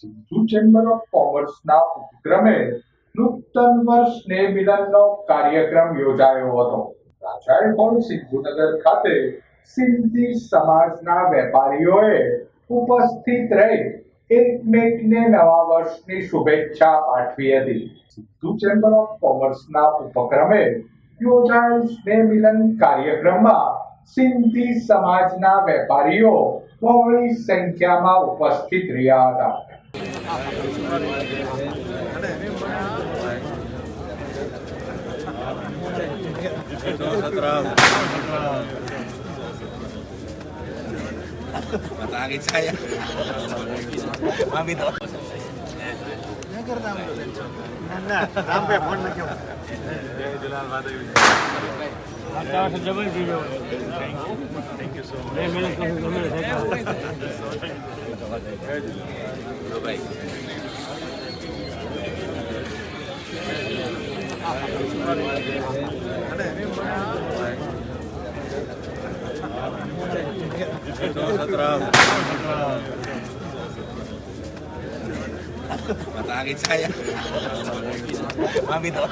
Sindhu chamber of કોમર્સના ઉપક્રમે નૂતન વર્ષ સ્નેહ મિલનનો કાર્યક્રમ યોજાયો હતો. રાજાએ હોલ સિંધુનગર ખાતે સિંધી સમાજના વેપારીઓએ ઉપસ્થિત રહી એકમેકને નવા વર્ષની શુભેચ્છા પાઠવી હતી. સિંધુ ચેમ્બર ઓફ કોમર્સના ઉપક્રમે યોજાયેલ સ્નેહ મિલન કાર્યક્રમમાં સિંધી સમાજના વેપારીઓ બહોળી સંખ્યામાં ઉપસ્થિત રહ્યા હતા. Matangin saya. Mami to. Thank you so much. Matangin saya. Mami